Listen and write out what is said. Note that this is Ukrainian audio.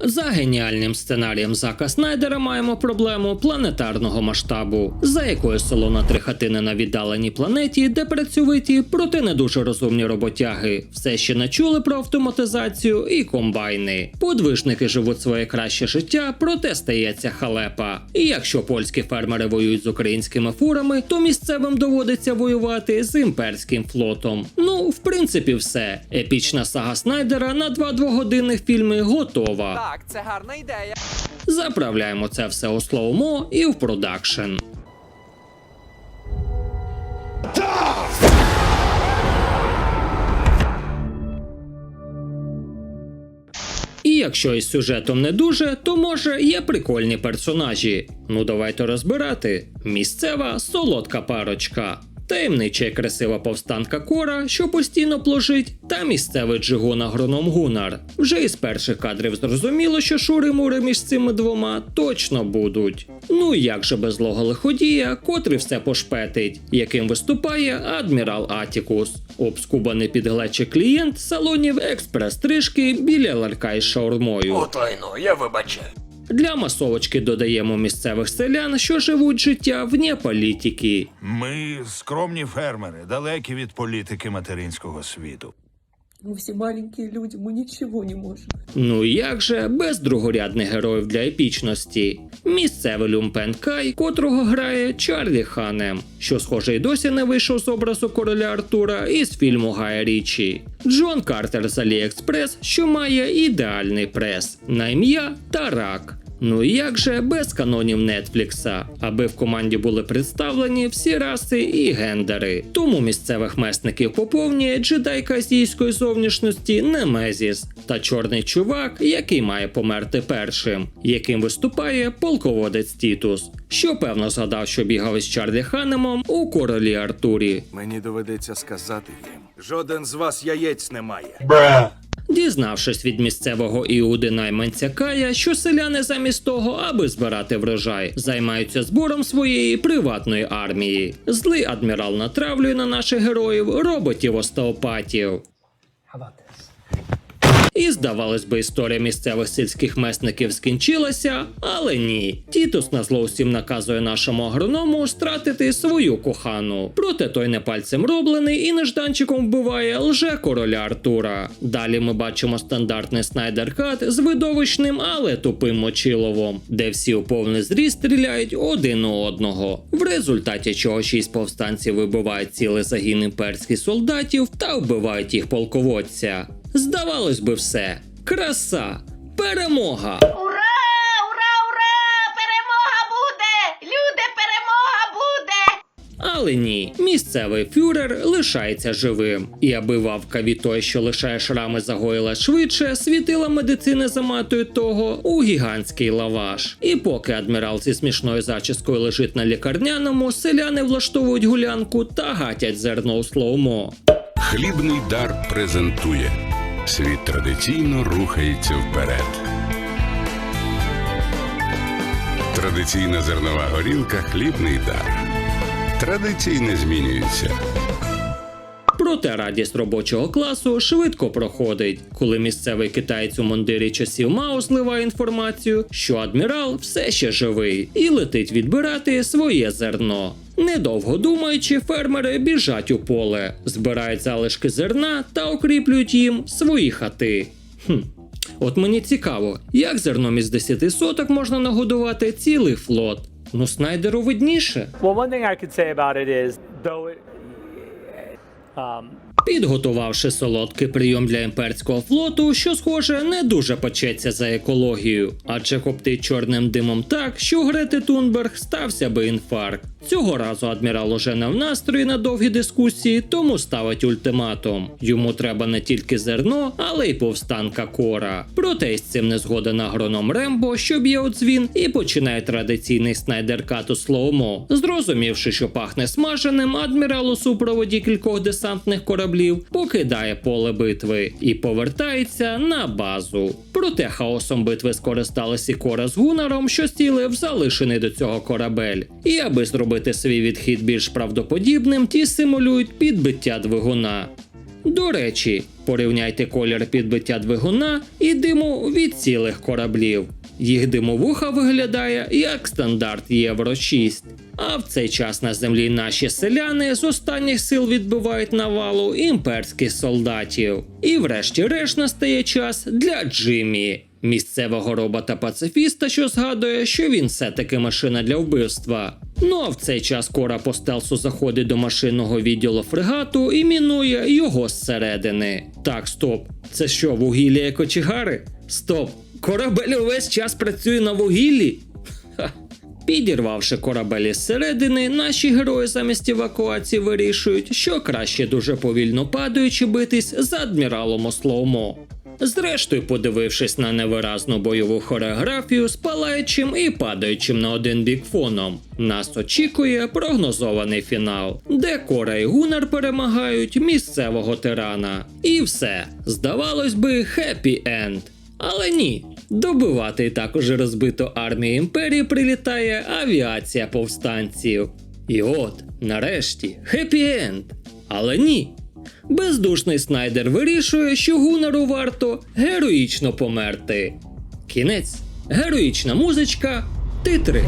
За геніальним сценарієм Зака Снайдера маємо проблему планетарного масштабу, за якою село на три хатини на віддаленій планеті, де працьовиті, проте не дуже розумні роботяги, все ще не чули про автоматизацію і комбайни. Подвижники живуть своє краще життя, проте стається халепа. І якщо польські фермери воюють з українськими фурами, то місцевим доводиться воювати з імперським флотом. Ну, в принципі, все. Епічна сага Снайдера на два двогодинних фільми готова. Так, це гарна ідея. Заправляємо це все у слоумо і в продакшн. І якщо із сюжетом не дуже, то може є прикольні персонажі. Ну давайте розбирати. Місцева солодка парочка. Таємнича і красива повстанка Кора, що постійно пложить, та місцевий джигун агроном Гунар. Вже із перших кадрів зрозуміло, що шури-мури між цими двома точно будуть. Ну як же без злого лиходія, котрий все пошпетить, яким виступає адмірал Атікус. Обскубаний підглечий клієнт салонів експрес-стрижки біля ларка із шаурмою. Отайно, я вибачаю. Для масовочки додаємо місцевих селян, що живуть життя вне політики. Ми скромні фермери, далекі від політики материнського світу. Мы все маленькие люди, мы ничего не можем. Ну як же без другорядних героїв для епічності. Місцевий люмпен Кай, котрого грає Чарлі Ханем, що схоже й досі не вийшов з образу короля Артура із фільму Гая Річі. Джон Картер з Аліекспрес, що має ідеальний прес на ім'я Тарак. Ну і як же без канонів Нетфлікса, аби в команді були представлені всі раси і гендери. Тому місцевих месників поповнює джедайка азійської зовнішності Немезіс та чорний чувак, який має померти першим, яким виступає полководець Тітус, що певно згадав, що бігав із Чарлі Ханемом у королі Артурі. Мені доведеться сказати їм. Жоден з вас яєць не має. Дізнавшись від місцевого іуди найманця Кая, що селяни замість того, аби збирати врожай, займаються збором своєї приватної армії. Злий адмірал натравлює на наших героїв роботів остеопатів. І здавалось би, історія місцевих сільських месників скінчилася, але ні. Тітус на зло всім наказує нашому агроному стратити свою кохану. Проте той не пальцем роблений і нежданчиком вбиває лже короля Артура. Далі ми бачимо стандартний снайдер кат з видовищним, але тупим мочиловом, де всі у повний зріст стріляють один у одного. В результаті чого шість повстанців вибивають цілий загін імперських солдатів та вбивають їх полководця. Здавалось би, все. Краса, перемога. Ура! Ура! Ура! Перемога буде! Люди, перемога буде! Але ні, місцевий фюрер лишається живим. І аби вавка від той, що лишає шрами загоїла швидше, світила медицини заматують того у гігантський лаваш. І поки адмірал зі смішною зачіскою лежить на лікарняному, селяни влаштовують гулянку та гатять зерно у слоумо. Хлібний дар презентує. Світ традиційно рухається вперед. Традиційна зернова горілка хлібний дар. Традиційне змінюється. Проте радість робочого класу швидко проходить, коли місцевий китаєць у мундирі часів Мао зливає інформацію, що адмірал все ще живий і летить відбирати своє зерно. Недовго думаючи, фермери біжать у поле, збирають залишки зерна та окріплюють їм свої хати. Хм. От мені цікаво, як зерном із 10 соток можна нагодувати цілий флот. Ну, снайдеру видніше. Well, one thing I could say about it is, though it, um, Підготувавши солодкий прийом для імперського флоту, що схоже не дуже печеться за екологію, адже коптить чорним димом так, що Грети Тунберг стався би інфаркт. Цього разу адмірал уже не в настрої на довгі дискусії, тому ставить ультиматум. Йому треба не тільки зерно, але й повстанка кора. Проте із цим не згоден агроном Рембо, що б'є у дзвін, і починає традиційний снайдеркат у слоумо. Зрозумівши, що пахне смаженим, адмірал у супроводі кількох десантних кораблів покидає поле битви і повертається на базу. Проте хаосом битви скористалися Кора з Гунаром, що стілив залишений до цього корабель. І аби зробити свій відхід більш правдоподібним, ті симулюють підбиття двигуна. До речі, порівняйте колір підбиття двигуна і диму від цілих кораблів. Їх димовуха виглядає як стандарт Євро 6. А в цей час на землі наші селяни з останніх сил відбивають навалу імперських солдатів. І врешті-решт настає час для Джиммі, місцевого робота-пацифіста, що згадує, що він все-таки машина для вбивства. Ну а в цей час Кора по стелсу заходить до машинного відділу фрегату і мінує його зсередини. Так, стоп, це що, вугілля як кочегари? Стоп, корабель увесь час працює на вугіллі? Ха. Підірвавши корабель зсередини, наші герої замість евакуації вирішують, що краще дуже повільно падаючи битись з адміралом Ослоумо. Зрештою, подивившись на невиразну бойову хореографію з палаючим і падаючим на один бік фоном, нас очікує прогнозований фінал, де Кора і Гунар перемагають місцевого тирана. І все, здавалось би, хеппі енд. Але ні. Добивати також розбиту армію імперії прилітає авіація повстанців. І от, нарешті, хеппі-енд. Але ні. Бездушний Снайдер вирішує, що Гунару варто героїчно померти. Кінець. Героїчна музичка. Титри.